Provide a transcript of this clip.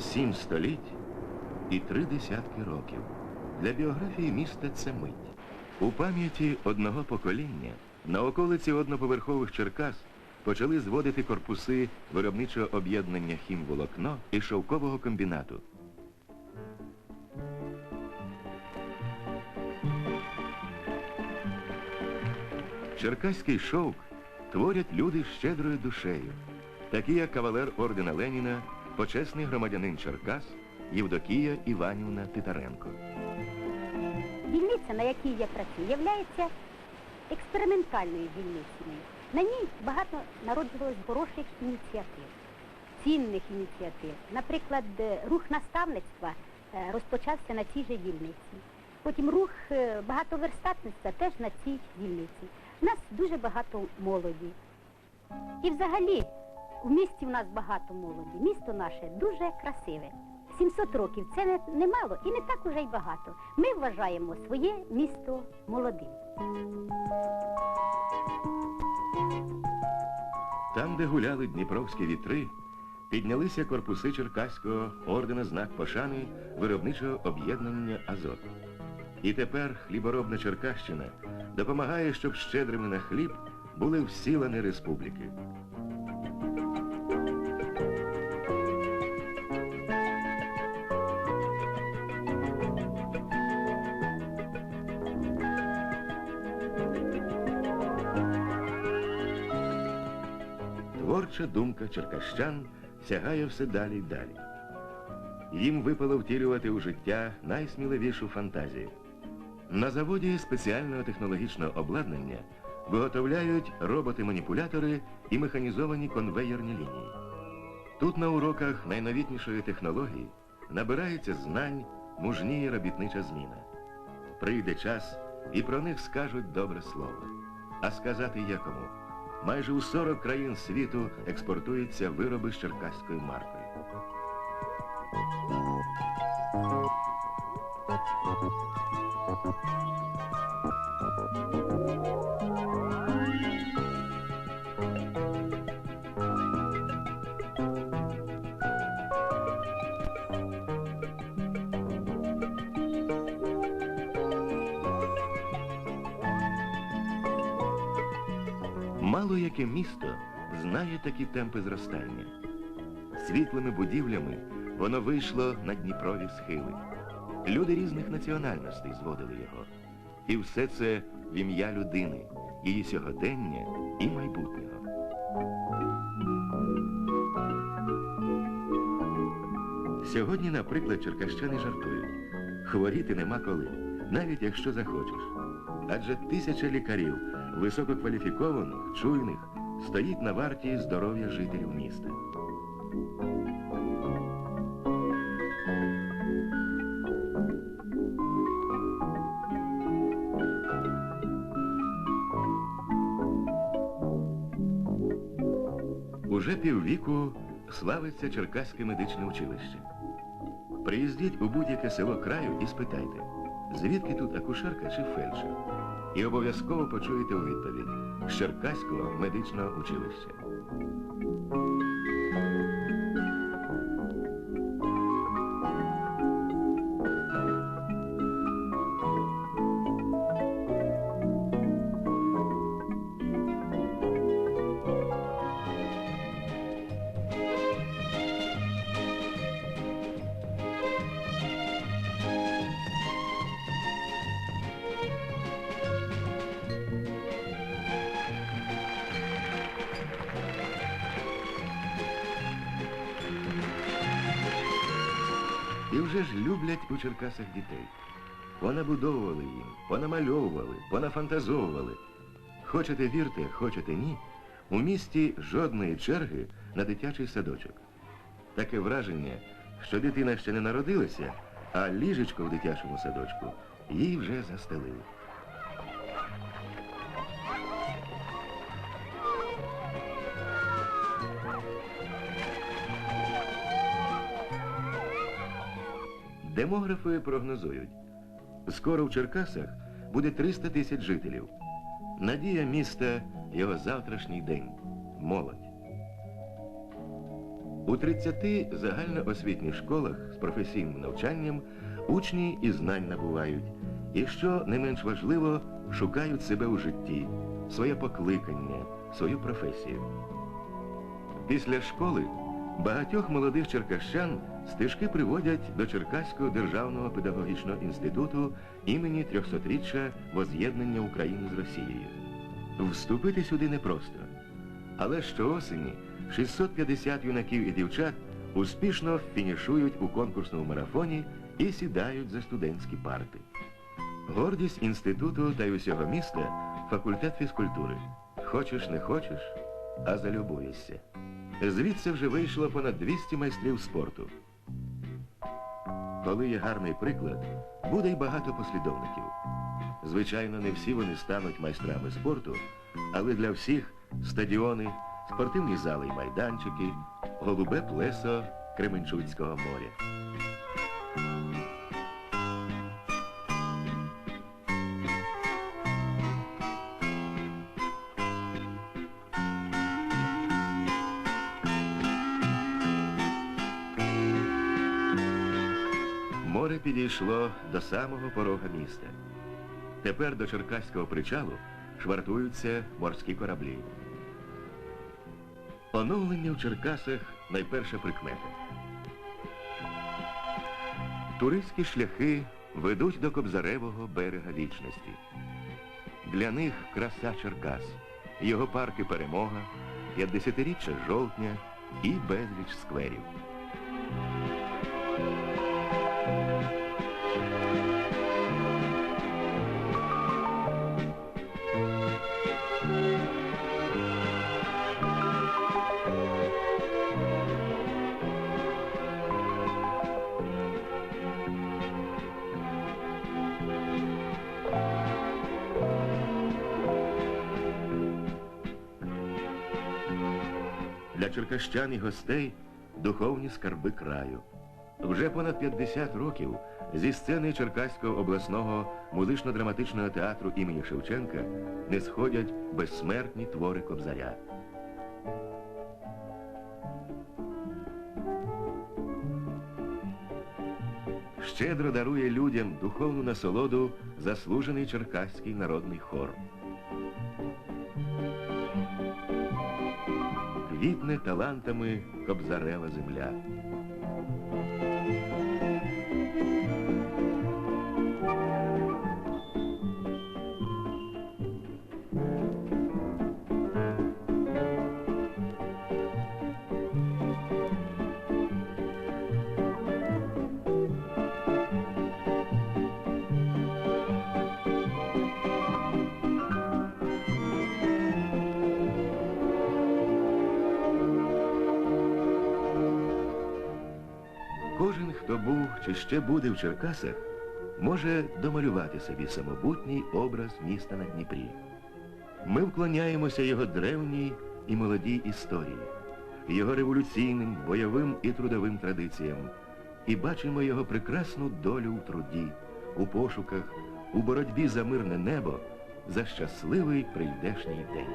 Сім століть і три десятки років. Для біографії міста це мить. У пам'яті одного покоління на околиці одноповерхових Черкас почали зводити корпуси виробничого об'єднання хімволокно і шовкового комбінату. Черкаський шовк творять люди щедрою душею, такі як кавалер ордена Леніна, почесний громадянин Черкас Євдокія Іванівна Титаренко. Дільниця, на якій я працюю, є експериментальною дільницею. На ній багато народжувалось хороших ініціатив, цінних ініціатив. Наприклад, е, рух наставництва е, розпочався на цій же дільниці. Потім рух е, багатоверстатництва теж на цій дільниці. У нас дуже багато молоді. І взагалі у місті в нас багато молоді. Місто наше дуже красиве. 700 років це не, не і не так уже й багато. Ми вважаємо своє місто молодим. Там, де гуляли дніпровські вітри, піднялися корпуси Черкаського ордена знак пошани виробничого об'єднання Азот. І тепер хліборобна Черкащина допомагає, щоб щедрими на хліб були всі лани республіки. Творча думка черкащан сягає все далі й далі. Їм випало втілювати у життя найсміливішу фантазію. На заводі спеціального технологічного обладнання виготовляють роботи-маніпулятори і механізовані конвеєрні лінії. Тут на уроках найновітнішої технології набирається знань мужніє робітнича зміна. Прийде час, і про них скажуть добре слово. А сказати є кому. Майже у 40 країн світу експортуються вироби з черкаською маркою. Мало яке місто знає такі темпи зростання. Світлими будівлями воно вийшло на Дніпрові схили. Люди різних національностей зводили його. І все це в ім'я людини, її сьогодення і майбутнього. Сьогодні, наприклад, черкащани жартують. Хворіти нема коли, навіть якщо захочеш. Адже тисяча лікарів, висококваліфікованих, чуйних, стоїть на варті здоров'я жителів міста. Уже піввіку славиться Черкаське медичне училище. Приїздіть у будь-яке село краю і спитайте, звідки тут акушерка чи фельдшер? І обов'язково почуєте у відповідь з Черкаського медичного училища. І вже ж люблять у Черкасах дітей. Понабудовували їм, понамальовували, понафантазовували. Хочете вірте, хочете ні, у місті жодної черги на дитячий садочок. Таке враження, що дитина ще не народилася, а ліжечко в дитячому садочку їй вже застелили. Демографи прогнозують, скоро в Черкасах буде 300 тисяч жителів. Надія міста його завтрашній день молодь. У 30 загальноосвітніх школах з професійним навчанням учні і знань набувають, і що не менш важливо, шукають себе у житті, своє покликання, свою професію. Після школи багатьох молодих черкащан стежки приводять до Черкаського державного педагогічного інституту імені 300-річчя воз'єднання України з Росією. Вступити сюди непросто. Але щоосені 650 юнаків і дівчат успішно фінішують у конкурсному марафоні і сідають за студентські парти. Гордість інституту та й усього міста факультет фізкультури. Хочеш, не хочеш, а залюбуєшся. Звідси вже вийшло понад 200 майстрів спорту. Коли є гарний приклад, буде й багато послідовників. Звичайно, не всі вони стануть майстрами спорту, але для всіх стадіони, спортивні зали й майданчики, голубе плесо Кременчуцького моря. Море підійшло до самого порога міста. Тепер до Черкаського причалу швартуються морські кораблі. Оновлення в Черкасах найперша прикмета. Туристські шляхи ведуть до Кобзаревого берега вічності. Для них краса Черкас, його парки Перемога, 50-річчя жовтня і безліч скверів. Для черкащан і гостей духовні скарби краю. Вже понад 50 років зі сцени Черкаського обласного музично-драматичного театру імені Шевченка не сходять безсмертні твори Кобзаря. Щедро дарує людям духовну насолоду заслужений черкаський народний хор. Квітне талантами Кобзарева земля. Чи ще буде в Черкасах, може домалювати собі самобутній образ міста на Дніпрі. Ми вклоняємося його древній і молодій історії, його революційним, бойовим і трудовим традиціям, і бачимо його прекрасну долю у труді, у пошуках, у боротьбі за мирне небо, за щасливий прийдешній день.